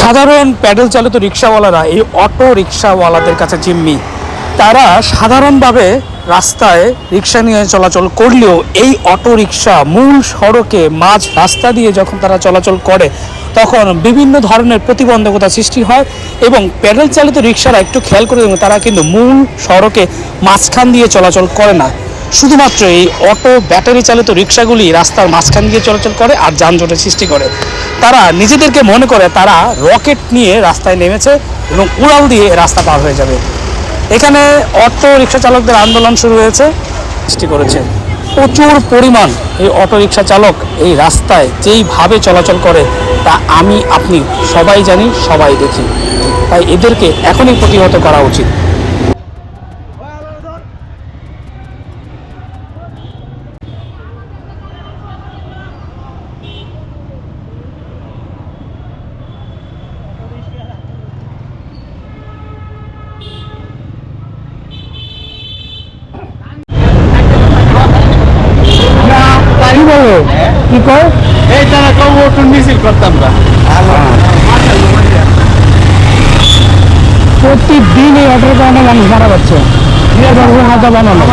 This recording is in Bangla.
সাধারণ প্যাডেল চালিত রিক্সাওয়ালারা, এই অটো রিক্সাওয়ালাদের কাছে জিম্মি। তারা সাধারণভাবে রাস্তায় রিক্সা নিয়ে চলাচল করলেও এই অটো রিক্সা মূল সড়কে, মাঝ রাস্তা দিয়ে যখন তারা চলাচল করে, তখন বিভিন্ন ধরনের প্রতিবন্ধকতা সৃষ্টি হয় এবং প্যাডেল চালিত রিক্সারা একটু খেয়াল করে তারা কিন্তু মূল সড়কে মাঝখান দিয়ে চলাচল করে না। শুধুমাত্র এই অটো ব্যাটারি চালিত রিক্সাগুলি রাস্তার মাঝখান দিয়ে চলাচল করে আর যানজটের সৃষ্টি করে। তারা নিজেদেরকে মনে করে তারা রকেট নিয়ে রাস্তায় নেমেছে এবং উড়াল দিয়ে রাস্তা পার হয়ে যাবে। এখানে অটো রিক্সা চালকদের আন্দোলন শুরু হয়েছে, সৃষ্টি করেছে। প্রচুর পরিমাণ এই অটো রিক্সা চালক এই রাস্তায় যেইভাবে চলাচল করে, তা আমি, আপনি সবাই জানি, সবাই দেখি। তাই এদেরকে এখনই প্রতিহত করা উচিত কি বলো কি কর এই তারা কম ওটুন মিছিল করতাম না। প্রতিদিন এই অটোর কারণে মানুষ মারা যাচ্ছে। হাতা বানানো।